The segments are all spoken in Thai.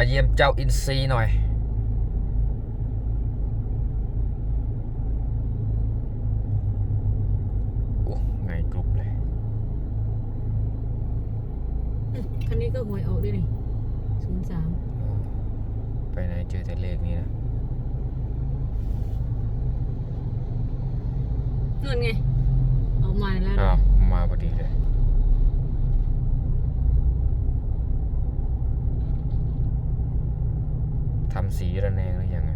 มาเยี่ยมเจ้าอินซีหน่อย โอ้ไงกรุบเลยอืมคันนี้ก็หวยออกด้วยนี่ศูนย์สามไปไหนเจอแต่เลขนี้นะนู่นไง ออกมาแล้วอ้านะวมาพอดีเลย ทำสีระแนงหรือยังไง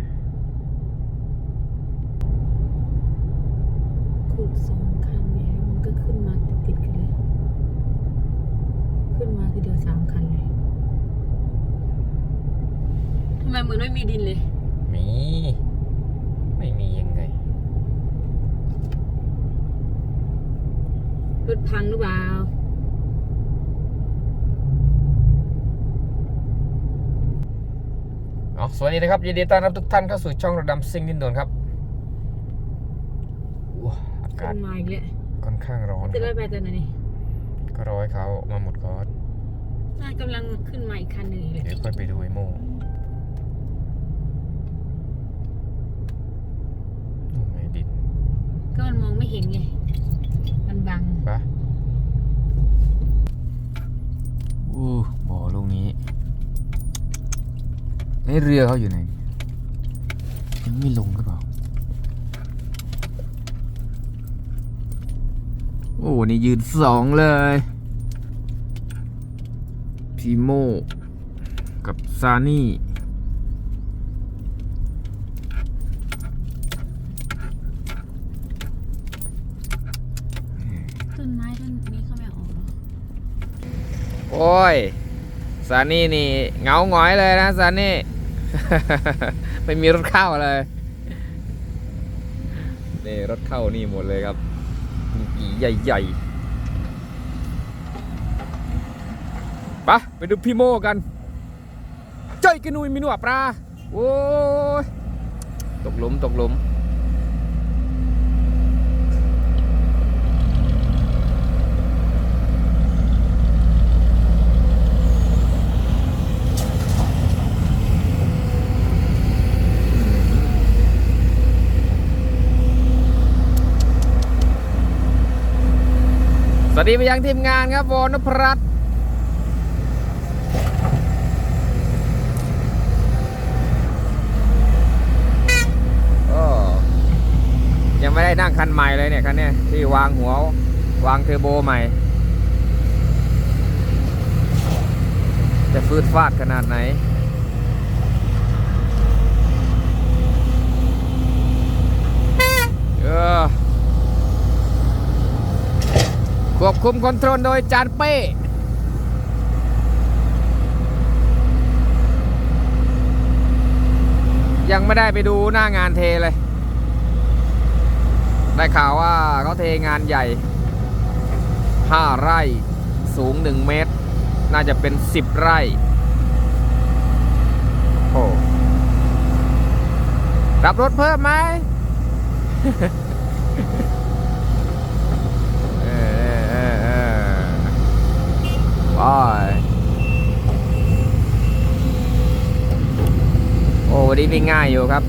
ขูดสองคันไงมันก็ขึ้นมาติดติดๆกันเลย ขึ้นมาทีเดียวสามคันเลยทำไมเหมือนไม่มีดินเลย มี ไม่มียังไง รถพังหรือเปล่า อ๋อสวัสดีนะครับยินดีต้อนรับทุกท่านเข้าสู่ช่องระดำซิ่งดินโดนครับว้าอาขึ้กาศนมาอีกแล้วค่อนข้างร้อนคจะรัได้บไปตอนไหนนี่ก็รอให้เขามาหมดก่อนน่ากำลังขึ้นมาอีกคันหนึ่งอีกเลยเดี๋ยวค่อยไปดูไอ้โม่โอ้ไม่ดินก็มันมองไม่เห็นไง มันบังปะอู้บ่อลูกนี้ ไอ้เรือเขาอยู่ไหนยังไม่ลงหรือเปล่า โอ้ นี่ยืนสองเลย พีโม กับซานี่ต้นไม้ต้นนี้เขาไม่เอาออกเหรอโอ้ยซานี่นี่เหงาหงอยเลยนะซานี่ ไม่มีรถเข้าเลยนี่รถเข้านี่หมดเลยครับมีกี่ใหญ่ๆปะไปดูพี่โมกันเจ้ยกนุยมีหนวปลาโอ้ยตกหลุมตกหลุม ส วัสดีไปยังทีมงานครับวอนพรัตยังไม่ได้นั่งคันใหม่เลยเนี่ยคันนี้ที่วางหัว วางเทอร์โบใหม่ จะฟืดฟาดขนาดไหนเออ ควบคุมคอนโทรลโดยจานเป้ยังไม่ได้ไปดูหน้างานเทเลย ได้ข่าวว่าเขาเทงานใหญ่ 5 ไร่สูง 1 เมตร น่าจะเป็น 10 ไร่ โอ้รับรถเพิ่มไหม ไปโอ้วันนี้วิ่งง่ายอยู่ครับ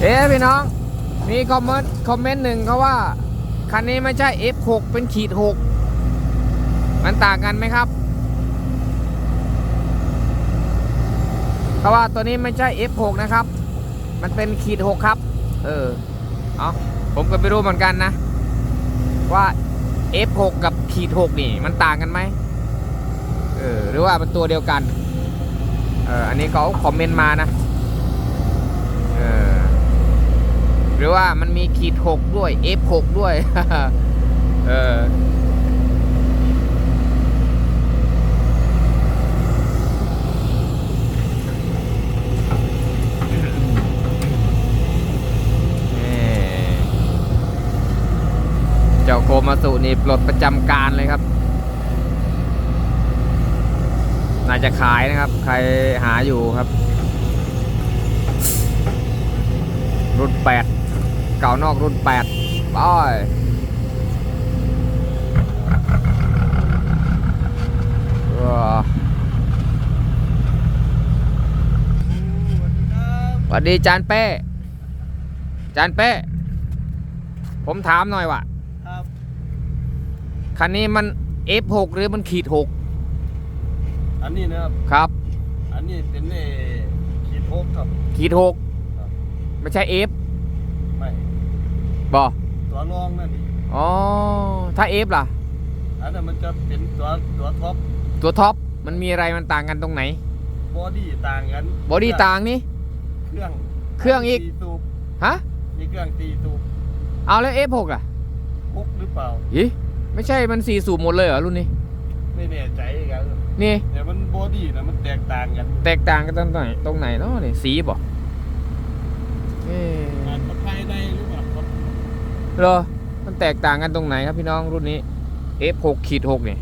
เอ๊ะพี่น้อง มีคอมเมนต์คอมเมนต์หนึ่งเขาว่า คันนี้ไม่ใช่ F6 เป็นขีด 6 มันต่างกันไหมครับเขาว่าตัวนี้ไม่ใช่ F6 นะครับ มันเป็นขีด 6 ครับ เออ เอาผมก็ไม่รู้เหมือนกันนะ ว่า F6 กับขีด 6 นี่ มันต่างกันไหมเออ หรือว่าเป็นตัวเดียวกัน เออ อันนี้เขาคอมเมนต์มานะ เออ หรือว่ามันมีขีดหกด้วย F6 ด้วย เออเจ้าโคมาสุนี่ปลดประจำการเลยครับ น่าจะขายนะครับ ใครหาอยู่ครับ รุ่น8 เก่านอกรุ่น 8 ไปว้าสวัสดีจานเป้ จานเป้ ผมถามหน่อยว่ะครับคันนี้มัน F6 หรือมันขีด อันนี้นะครับ 6 ครับ อันนี้เป็นเอขีดโอ๊กครับ ขีดครับ6ไม่ใช่ F ไม่ บอตัวรองนั่นดิอ๋อ ถ้า F ล่ะ อันนั้นมันจะเป็นตัวตัวท็อปตัวท็อปมันมีอะไรมันต่างกันตรงไหน บอดี้ต่างกันบอดี้ต่างนี่ เครื่องเครื่องอีกตีสูบฮะ มีเครื่องตีสูบเอาแล้ว F6 อะพุกหรือเปล่ายิไม่ใช่มันสี่สูบหมดเลยเหรอรุ่นนี้ ไม่แน่ใจกันนี่ แต่มันบอดี้นะมันแตกต่างกัน แตกต่างกันตรงไหนตรงไหนเนาะนี่สีบ่เอ๊ะ เหรอ มันแตกต่างกันตรงไหนครับพี่น้องรุ่นนี้ F6 ขีด6นี่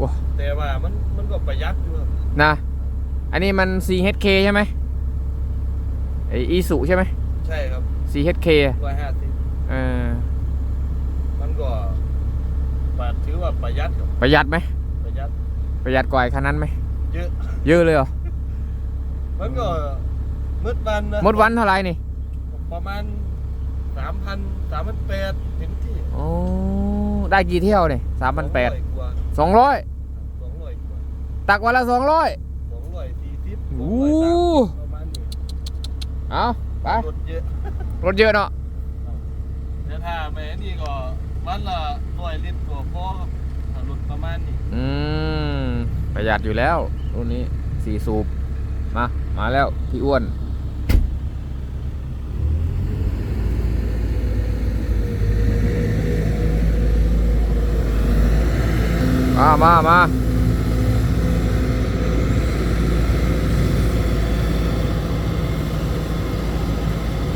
ว้าแต่ว่ามันมันก็ประหยัดอยู่ครับนะ อันนี้มัน CHK ใช่ไหมไออีสุใช่ไหม ใช่ครับ CHK ร้อยห้าสิบเออมันก็ปาถือว่าประหยัดครับประหยัดไหม ประหยัดประหยัดกว่าไอ้คันนั้นไหม เยอะ เยอะเลยเหรอ มันก็มืดวันนะหมดวันเท่าไหร่นี่ ประมาณสามพันสามพันแปดเต็มที่โอ้ได้กี่เที่ยวเนี่ยสามพันแปดกว่าสองร้อยสองร้อยกว่าตักวันละสองร้อยสองร้อยสี่สิบโอ้สองร้อยสามสิบประมาณนี้เอาไปรถเยอะรถเยอะเนาะแต่ถ้าแม่นี่ก็วันละร้อยลิตรตัวพอครับถ้ารถประมาณนี้อืมประหยัดอยู่แล้วรุ่นนี้สี่สูบมา มาแล้ว พี่อ้วน มามามา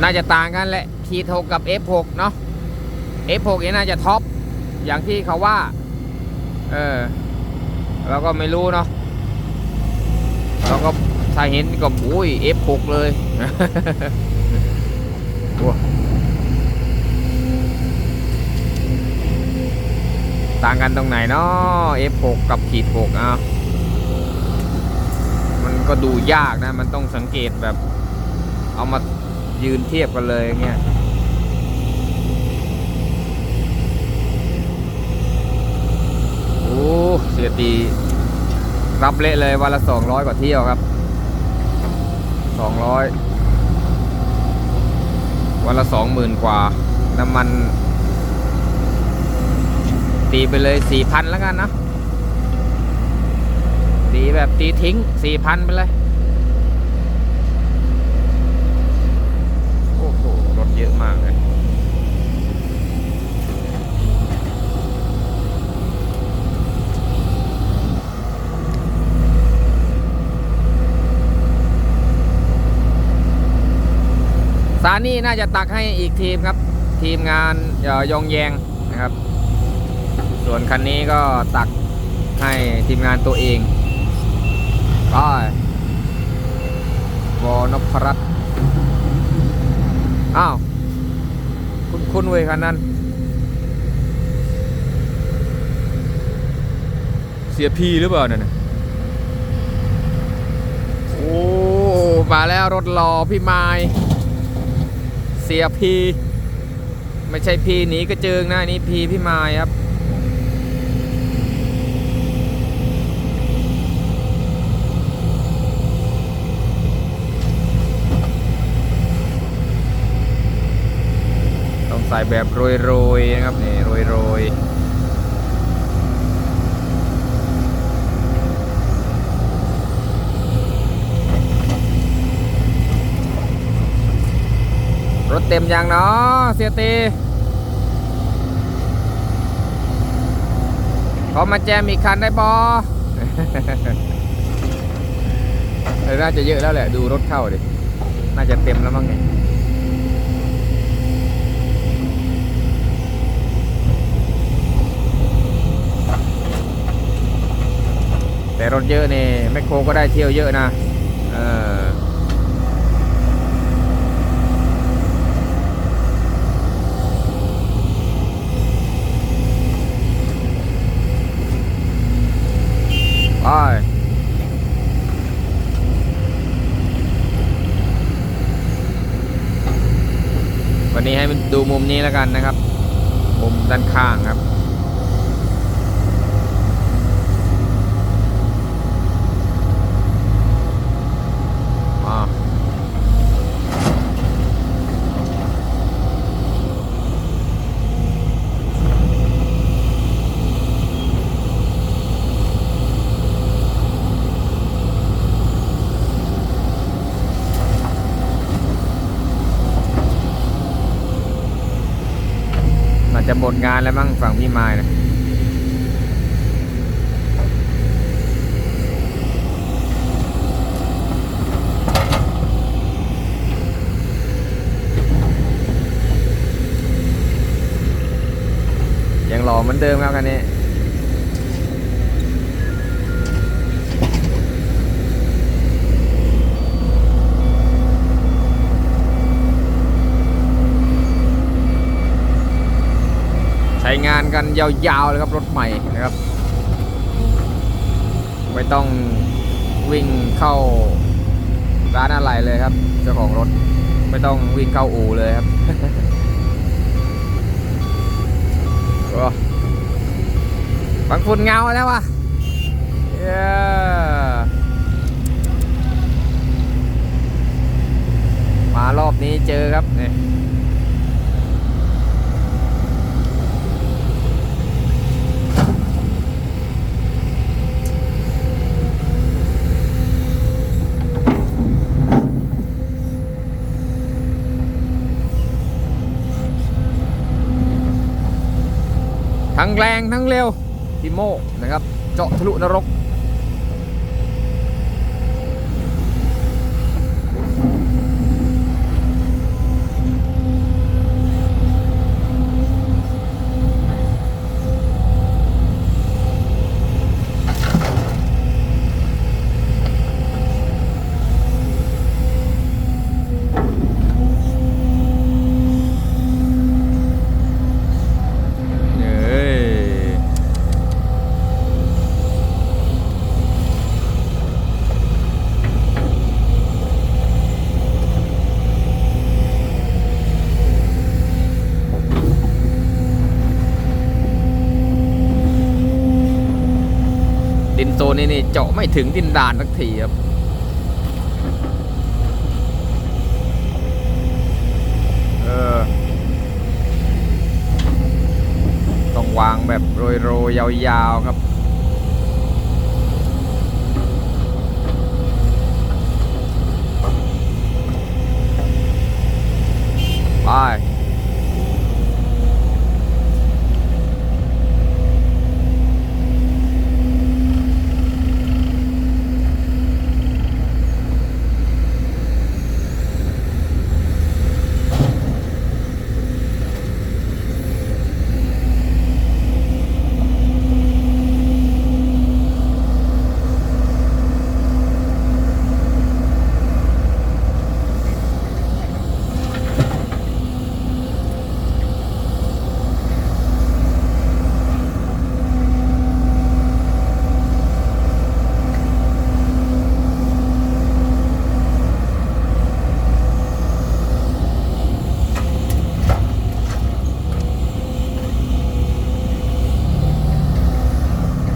น่าจะต่างกันแหละขีด6กับ F6 เนาะ F6 นี่น่าจะท็อป อย่างที่เขาว่า เออ เราก็ไม่รู้เนาะ เราก็ถ้าเห็นก็อุ้ย F6 เลยโอ้ ต่างกันตรงไหนเนาะ F6 กับขีด6อะมันก็ดูยากนะ มันต้องสังเกตแบบ เอามายืนเทียบกันเลยอย่างเงี้ยโอ้เสียตีรับเละเลยวันละสองร้อยกว่าเที่ยวครับสองร้อยวันละสองหมื่นกว่า น้ำมัน ตีไปเลยสี่พันแล้วกันนะตีแบบตีทิ้งสี่พันไปเลย โอ้โห รถเยอะมากเลยซานี่น่าจะตักให้อีกทีมครับ ทีมงานเออยองแยง ส่วนคันนี้ก็ตักให้ทีมงานตัวเองไปวอนพรัตอ้าว คุณคุณเว้ยคันนั้น เสียพีหรือเปล่าเนี่ยนโอ้มาแล้วรถรอพี่ไม้เสียพี ไม่ใช่พีหนีกระเจิงนะนี่พีพี่ไมายครับ ใส่แบบโรยๆนะครับนี่โรยๆรถเต็มยังเนาะเสียตีขอมาแจมอีกคันได้บอเออน่าจะเยอะแล้วแหละ ดูรถเข้าดิ น่าจะเต็มแล้วมั้งเนี่ย ไงรถเยอะนี่แมคโครก็ได้เที่ยวเยอะนะเออไปวันนี้ให้มันดูมุมนี้แล้วกันนะครับ มุมด้านข้างครับ อ่ามันจะหมด งานแล้วมั้งฝั่งพี่ไม้นะยังหล่อเหมือนเดิมครับคันนี้ งานกันยาวๆเลยครับรถใหม่นะครับ ไม่ต้องวิ่งเข้าร้านอะไรเลยครับ เจ้าของรถไม่ต้องวิ่งเข้าอู่เลยครับโอ้บางฝุ่นเงาแล้ววะเย้มารอบนี้เจอครับเนี่ย ทั้งแรงทั้งเร็วพิโมนะครับ เจาะทะลุนรก เอ้ยดินโซนนี้นี่ เจาะไม่ถึงดินดานสักทีครับเออต้องวางแบบโรยๆยาวๆครับไป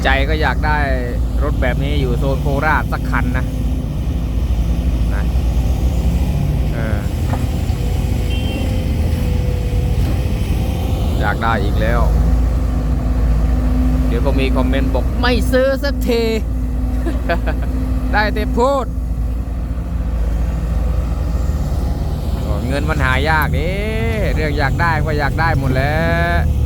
ใจ ก็อยากได้รถแบบนี้อยู่โซนโคราชสักคันนะนะเอออยากได้อีกแล้ว เดี๋ยวก็มีคอมเมนต์บอกไม่ซื้อสักทีได้แต่พูดก็เงินมันหายากดิเรื่องอยากได้ก็อยากได้หมดแล้ว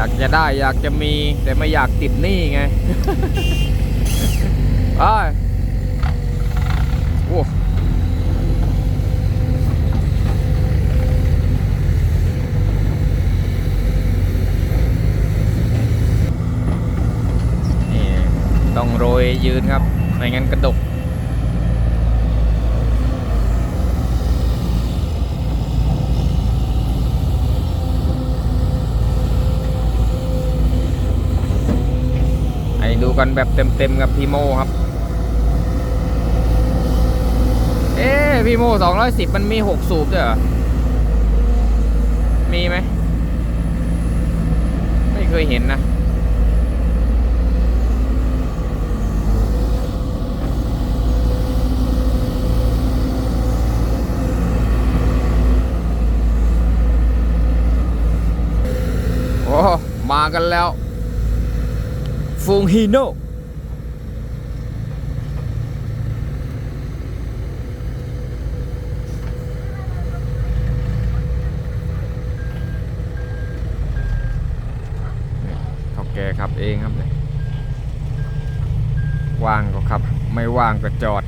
อยากจะได้อยากจะมีแต่ไม่อยากติดหนี้ไงไปโอ้ต้องโรยยืนครับ ไม่งั้นกระดก กันแบบเต็มๆกับพีโมครับ เอ๊พีโม210มันมี6สูบด้วยเหรอ มีไหม ไม่เคยเห็นนะโอ้มากันแล้ว ฟูงฮีโน่เขาแกขับเองครับเนี่ยว่างก็ขับ ไม่ว่างก็จอด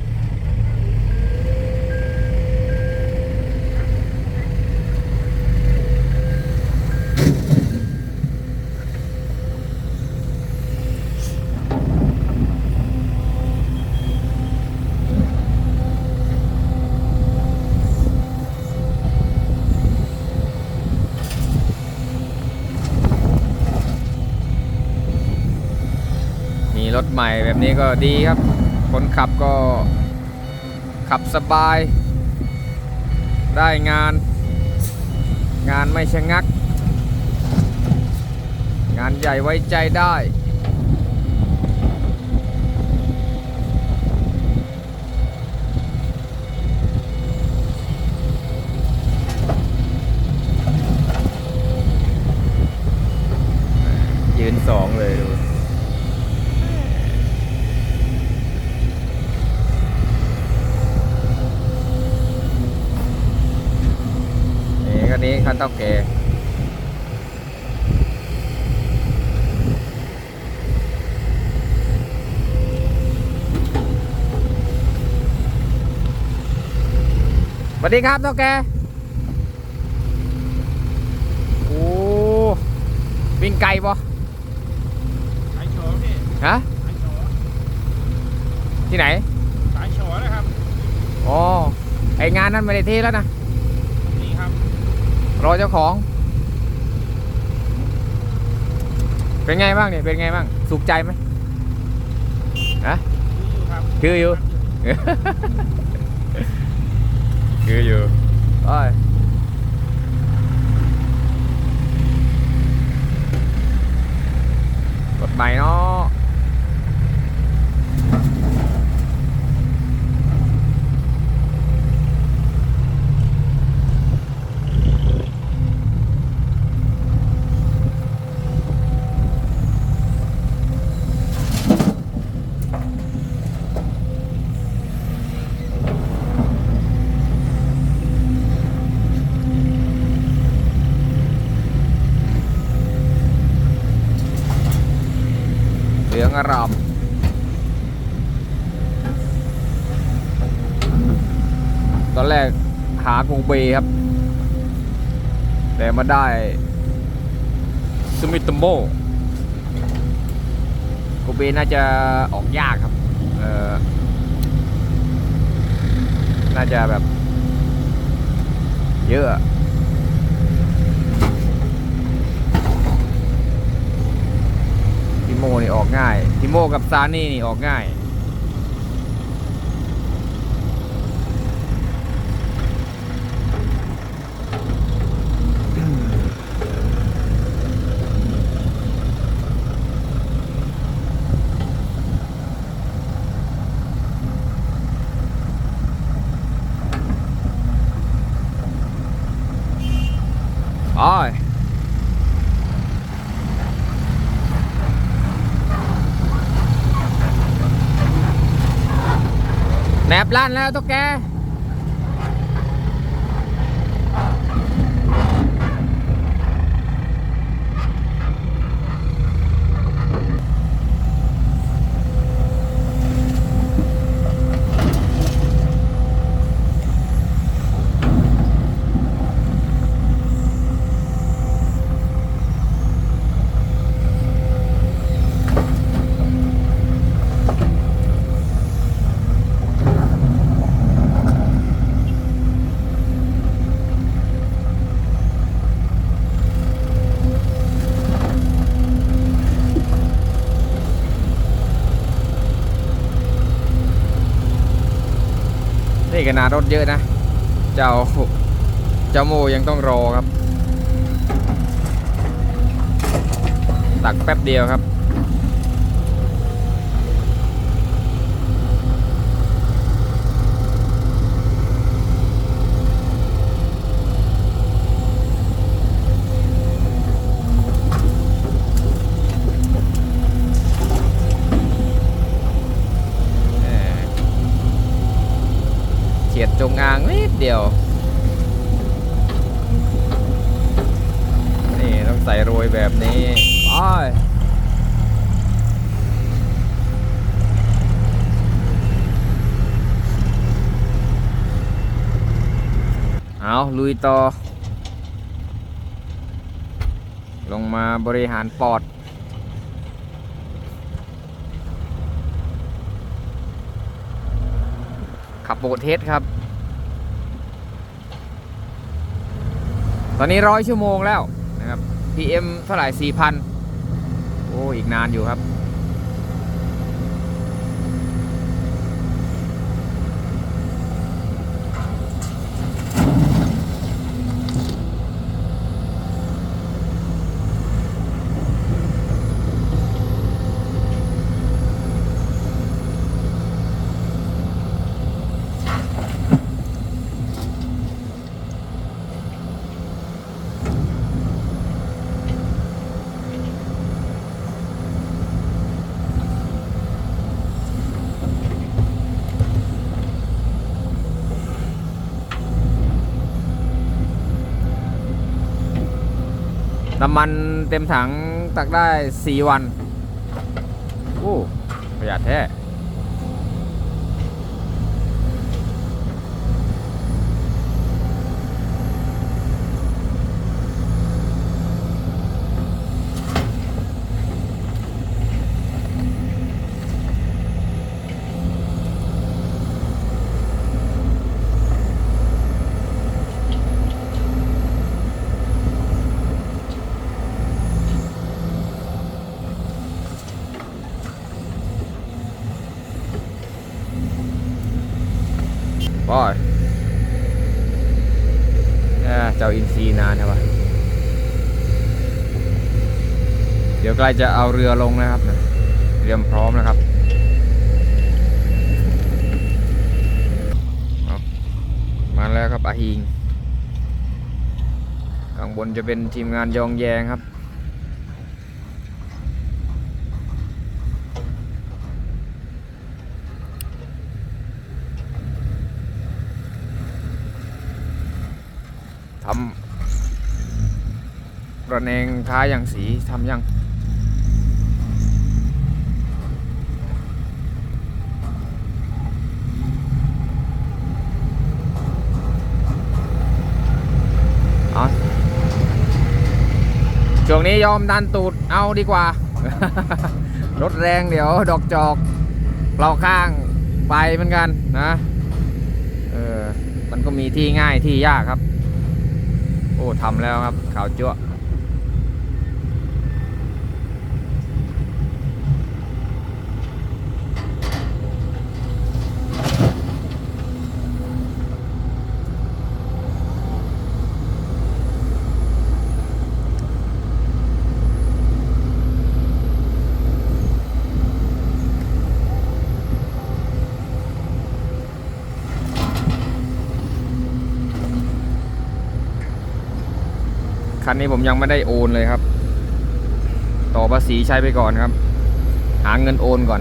มี รถใหม่แบบนี้ก็ดีครับ คนขับก็ขับสบาย ได้งาน งานไม่ชะงัก งานใหญ่ไว้ใจได้ ยืนสองเลยดู นี่คันนี้คันเท่าแก่ส วัสดีครับเท่าแก่โอ้วิ่งไกลปะสายโฉพี่ฮะสายโฉที่ไหนสายโฉนะครับอ๋อไองานนั้นไม่ได้เทแล้วนะนี่ครับรอเจ้าของ เป็นไงบ้างเนี่ยเป็นไงบ้างสุขใจไหมฮะดูอยู่ครับคืออยู่ คืออยู่โอ้ย รองอารามตอนแรกหาโกเบครับ แต่มาได้สมิตโมโกเบน่าจะออกยากครับเออน่าจะแบบ เยอะ ออกง่ายทิโมกับซานี่นี่ออกง่าย โอ้ย ลั่นแล้วตุ๊กแก นี่ขนาดรถเยอะนะ เจ้าเจ้าโมยังต้องรอครับ ตักแป๊บเดียวครับ แหม่เฉียดจงอางนิดเดียว นี่ต้องใส่โรยแบบนี้ไปเอา ลุยต่อ ลงมาบริหารปอด ขับโบเทสครับ ตอนนี้ร้อยชั่วโมงแล้วนะครับ PM เท่าไหร่4,000 โอ้ อีกนานอยู่ครับ น้ำมันเต็มถังตักได้ 4 วัน โอ้ประหยัดแท้ บอยเอ้อเจ้าอินซีนานใช่ปะ เดี๋ยจะเอาเรือลงนะครับเตรียมพร้อมนะครับมาแล้วครับอาฮิงข้างบนจะเป็นทีมงานยองแยงครับทำระแนงท้ายอย่างสีทำยัง ช่วงนี้ยอมดันตูดเอาดีกว่า รถแรงเดี๋ยวดอกจอกเราข้างไปเหมือนกันนะเออมันก็มีที่ง่ายที่ยากครับ โอ้ทำแล้วครับข่าวจั่ว คันนี้ผมยังไม่ได้โอนเลยครับ ต่อภาษีใช้ไปก่อนครับ หาเงินโอนก่อน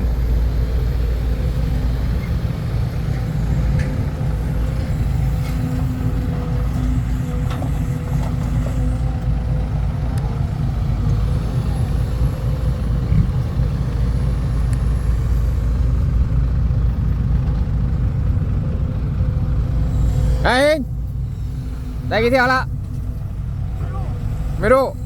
ไอ้เอง ได้กี่เที่ยวละ ไม่รู้ เ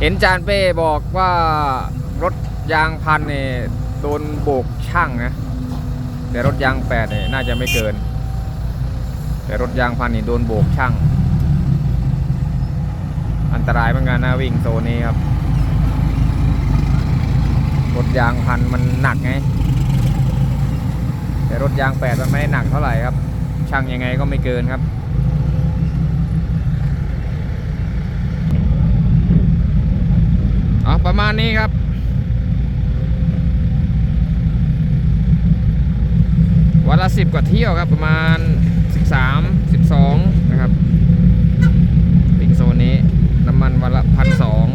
เห็นจานเป้บอกว่ารถยางพันเนี่ยโดนโบกช่างนะแต่รถยางแปดเนี่ยน่าจะไม่เกิน แต่รถยางพันนี่โดนโบกช่าง อันตรายเหมือนกันนะวิ่งโซนนี้ครับ รถยางพันมันหนักไง แต่รถยางแปดมันไม่ได้หนักเท่าไหร่ครับ ช่างยังไงก็ไม่เกินครับ อาประมาณนี้ครับ วันละสิบกว่าเที่ยวครับประมาณสสิบามสิบสองนะครับปิงโซนนี้น้ำมันวันละพันสอง